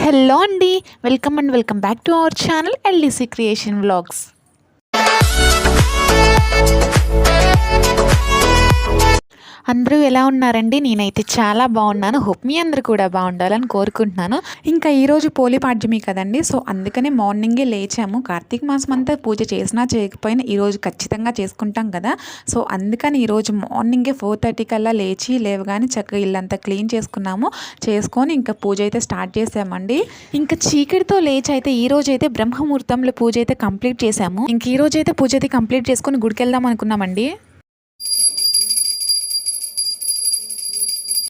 Hello అండి welcome and welcome back to our channel LDC creation vlogs అందరూ ఎలా ఉన్నారండి? నేనైతే చాలా బాగున్నాను. హోప్ మీ అందరూ కూడా బాగుండాలని కోరుకుంటున్నాను. ఇంకా ఈరోజు పోలి పాడ్యమి కదండి. సో అందుకనే మార్నింగే లేచాము. కార్తీక మాసం అంతా పూజ చేసినా చేయకపోయినా ఈరోజు ఖచ్చితంగా చేసుకుంటాం కదా. సో అందుకని ఈరోజు మార్నింగే ఫోర్ థర్టీ కల్లా లేచి లేవగానే చక్కగా ఇల్లంతా క్లీన్ చేసుకున్నాము. చేసుకొని ఇంకా పూజ అయితే స్టార్ట్ చేసామండి. ఇంకా చీకటితో లేచి అయితే ఈ రోజు అయితే బ్రహ్మముహూర్తంలో పూజ అయితే కంప్లీట్ చేసాము. ఇంక ఈ రోజు అయితే పూజ అయితే కంప్లీట్ చేసుకొని గుడికి వెళ్దాం అనుకున్నామండి.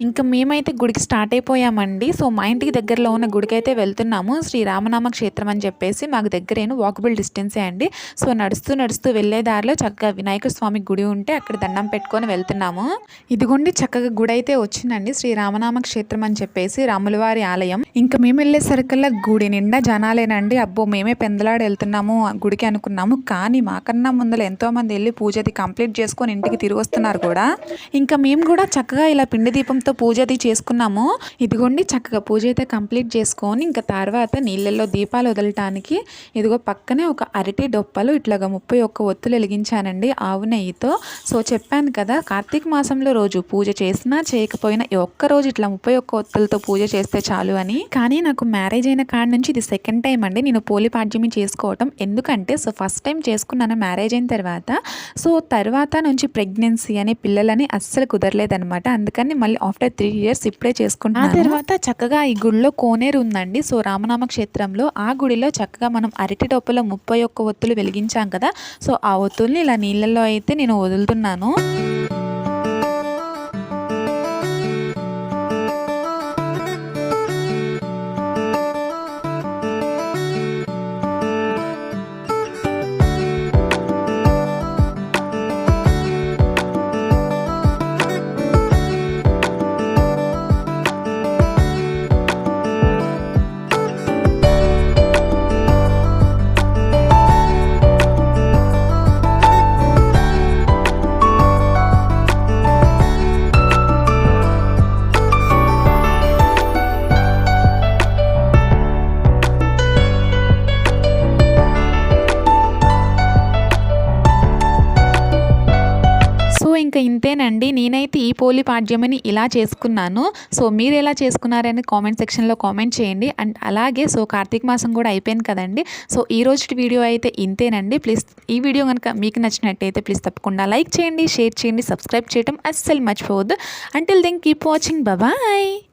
ఇంకా మేమైతే గుడికి స్టార్ట్ అయిపోయామండి. సో మా ఇంటికి దగ్గరలో ఉన్న గుడికి అయితే వెళ్తున్నాము. శ్రీ రామనామ క్షేత్రం అని చెప్పేసి మాకు దగ్గరేను వాకబుల్ డిస్టెన్సే అండి. సో నడుస్తూ నడుస్తూ వెళ్ళే దారిలో చక్కగా వినాయక స్వామి గుడి ఉంటే అక్కడ దండం పెట్టుకొని వెళ్తున్నాము. ఇదిగోండి చక్కగా గుడి అయితే వచ్చిందండి. శ్రీ రామనామ క్షేత్రం అని చెప్పేసి రాములవారి ఆలయం. ఇంకా మేము వెళ్ళేసరికల్లా గుడి నిండా జనాలేనండి. అబ్బో మేమే పెందలాడి వెళ్తున్నాము గుడికి అనుకున్నాము. కానీ మాకన్నా ముందర ఎంతో మంది వెళ్ళి పూజ అది కంప్లీట్ చేసుకొని ఇంటికి తిరిగి వస్తున్నారు కూడా. ఇంకా మేము కూడా చక్కగా ఇలా పిండి దీపంతో పూజ అది చేసుకున్నాము. ఇదిగోండి చక్కగా పూజ అయితే కంప్లీట్ చేసుకొని ఇంకా తర్వాత నీళ్ళల్లో దీపాలు వదలటానికి ఇదిగో పక్కనే ఒక అరటి డొప్పలు ఇట్లాగా ముప్పై ఒక్క ఒత్తులు వెలిగించానండి ఆవు నెయ్యితో. సో చెప్పాను కదా కార్తీక మాసంలో రోజు పూజ చేసినా చేయకపోయినా ఒక్క రోజు ఇట్లా ముప్పై ఒక్క ఒత్తులతో పూజ చేస్తే చాలు అని. కానీ నాకు మ్యారేజ్ అయిన కాడ నుంచి ఇది సెకండ్ టైం అండి. నేను పోలిపాడ్యమి చేసుకోవటం. ఎందుకంటే సో ఫస్ట్ టైం చేసుకున్నాను మ్యారేజ్ అయిన తర్వాత. సో తర్వాత నుంచి ప్రెగ్నెన్సీ అని పిల్లలని అస్సలు కుదరలేదనమాట అందుకని మళ్ళీ ఆఫ్టర్ త్రీ ఇయర్స్ ఇప్పుడే చేసుకుంటున్నాను. ఆ తర్వాత చక్కగా ఈ గుడిలో కోనేరు ఉందండి. సో రామనామ క్షేత్రంలో ఆ గుడిలో చక్కగా మనం అరటి డొప్పలో ముప్పై ఒక్క ఒత్తులు వెలిగించాం కదా. సో ఆ ఒత్తుల్ని ఇలా నీళ్ళల్లో అయితే నేను వదులుతున్నాను. ఇంకా ఇంతేనండి. నేనైతే ఈ పోలి పాడ్యమని ఇలా చేసుకున్నాను. సో మీరు ఎలా చేసుకున్నారని కామెంట్ సెక్షన్లో కామెంట్ చేయండి. అండ్ అలాగే సో కార్తీక మాసం కూడా అయిపోయింది కదండి. సో ఈ రోజు వీడియో అయితే ఇంతేనండి. ప్లీజ్ ఈ వీడియో కనుక మీకు నచ్చినట్టయితే ప్లీజ్ తప్పకుండా లైక్ చేయండి షేర్ చేయండి సబ్స్క్రైబ్ చేయడం అస్సలు మర్చిపోవద్దు. Until then keep watching bye